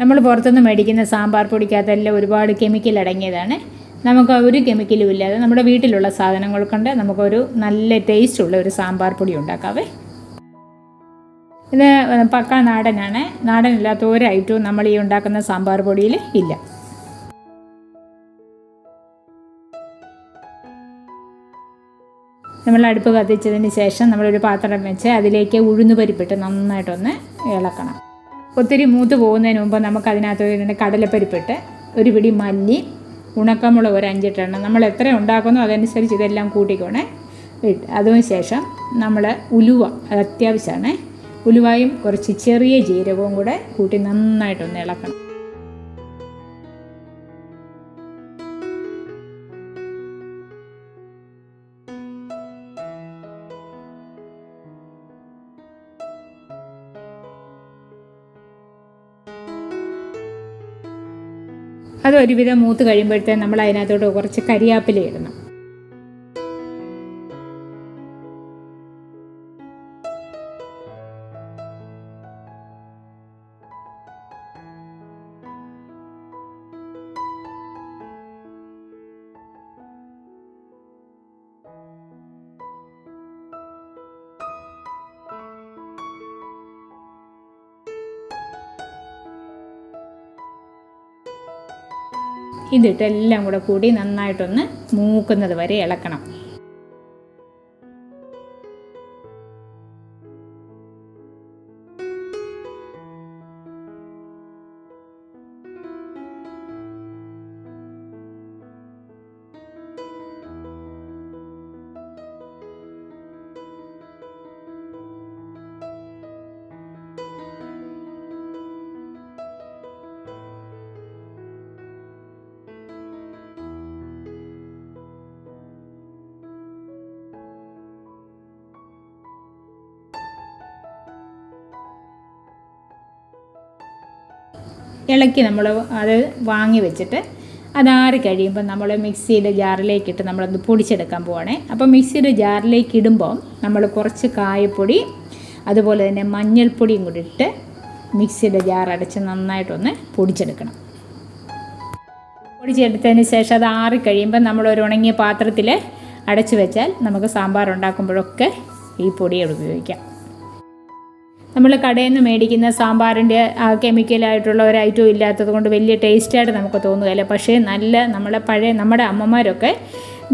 നമ്മൾ പുറത്തുനിന്ന് മേടിക്കുന്ന സാമ്പാർ പൊടിക്കകത്തെല്ലാം ഒരുപാട് കെമിക്കൽ അടങ്ങിയതാണ്. നമുക്ക് ഒരു കെമിക്കലും ഇല്ലാതെ നമ്മുടെ വീട്ടിലുള്ള സാധനങ്ങൾ കൊണ്ട് നമുക്കൊരു നല്ല ടേസ്റ്റ് ഉള്ള ഒരു സാമ്പാർ പൊടി ഉണ്ടാക്കാവേ. ഇത് പക്ക നാടനാണ്. നാടനില്ലാത്ത ഒരു ഐറ്റവും നമ്മൾ ഈ ഉണ്ടാക്കുന്ന സാമ്പാർ പൊടിയിൽ ഇല്ല. നമ്മൾ അടുപ്പ് കത്തിച്ചതിന് ശേഷം നമ്മളൊരു പാത്രം വെച്ച് അതിലേക്ക് ഉഴുന്നുപരിപ്പിട്ട് നന്നായിട്ടൊന്ന് ഇളക്കണം. ഒത്തിരി മൂത്ത് പോകുന്നതിന് മുമ്പ് നമുക്ക് അതിനകത്ത് ഒരു കടലപ്പരിപ്പിട്ട് ഒരു പിടി മല്ലി ഉണക്കമുളക് ഒരു അഞ്ചെട്ടെണ്ണം. നമ്മൾ എത്ര ഉണ്ടാക്കുന്നോ അതനുസരിച്ച് ഇതെല്ലാം കൂട്ടിക്കോണേ. അതിന് ശേഷം നമ്മൾ ഉലുവ അത് അത്യാവശ്യമാണ്. ഉലുവായും കുറച്ച് ചെറിയ ജീരകവും കൂടെ കൂട്ടി നന്നായിട്ടൊന്ന് ഇളക്കണം. അത് ഒരുവിധം മൂത്ത് കഴിയുമ്പോഴത്തേന് നമ്മൾ അതിനകത്തോട്ട് കുറച്ച് കരിയാപ്പില ഇടണം. ഇതിട്ട് എല്ലാം കൂടെ കൂടി നന്നായിട്ടൊന്ന് മൂക്കുന്നത് വരെ ഇളക്കണം. ഇളക്കി നമ്മൾ അത് വാങ്ങി വെച്ചിട്ട് അതാറി കഴിയുമ്പോൾ നമ്മൾ മിക്സിയുടെ ജാറിലേക്കിട്ട് നമ്മളത് പൊടിച്ചെടുക്കാൻ പോവാണേ. അപ്പോൾ മിക്സിയുടെ ജാറിലേക്ക് ഇടുമ്പോൾ നമ്മൾ കുറച്ച് കായപ്പൊടി അതുപോലെ തന്നെ മഞ്ഞൾപ്പൊടിയും കൂടി ഇട്ട് മിക്സിയുടെ ജാർ നന്നായിട്ടൊന്ന് പൊടിച്ചെടുക്കണം. പൊടിച്ചെടുത്തതിന് ശേഷം അത് ആറി കഴിയുമ്പോൾ നമ്മൾ ഒരു ഉണങ്ങിയ പാത്രത്തിൽ അടച്ചു വെച്ചാൽ നമുക്ക് സാമ്പാർ ഉണ്ടാക്കുമ്പോഴൊക്കെ ഈ പൊടിയോട് ഉപയോഗിക്കാം. നമ്മൾ കടയിൽ നിന്ന് മേടിക്കുന്ന സാമ്പാറിന്റെ കെമിക്കലായിട്ടുള്ള ഒരു ഐറ്റവും ഇല്ലാത്തത് കൊണ്ട് വലിയ ടേസ്റ്റായിട്ട് നമുക്ക് തോന്നുകയില്ല. പക്ഷേ നല്ല നമ്മളെ പഴയ നമ്മുടെ അമ്മമാരൊക്കെ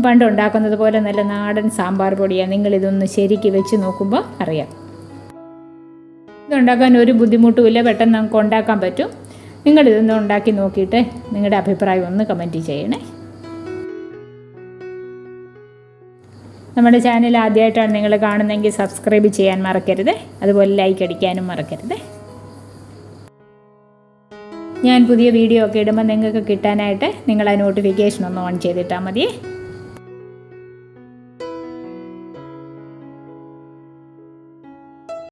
പണ്ട് ഉണ്ടാക്കുന്നത് പോലെ നല്ല നാടൻ സാമ്പാർ പൊടിയാണ് നിങ്ങളിതൊന്ന് ശരിക്ക് വെച്ച് നോക്കുമ്പോൾ അറിയാം. ഇതുണ്ടാക്കാൻ ഒരു ബുദ്ധിമുട്ടുമില്ല പെട്ടെന്ന് നമുക്ക് ഉണ്ടാക്കാൻ പറ്റും. നിങ്ങളിതൊന്ന് ഉണ്ടാക്കി നോക്കിയിട്ട് നിങ്ങളുടെ അഭിപ്രായം ഒന്ന് കമന്റ് ചെയ്യണേ. നമ്മുടെ ചാനൽ ആദ്യമായിട്ടാണ് നിങ്ങൾ കാണുന്നതെങ്കിൽ സബ്സ്ക്രൈബ് ചെയ്യാൻ മറക്കരുത്. അതുപോലെ ലൈക്ക് അടിക്കാനും മറക്കരുത്. ഞാൻ പുതിയ വീഡിയോ ഒക്കെ ഇടുമ്പോൾ നിങ്ങൾക്ക് കിട്ടാനായിട്ട് നിങ്ങൾ നോട്ടിഫിക്കേഷൻ ഒന്ന് ഓൺ ചെയ്തിട്ടാൽ മതിയേ.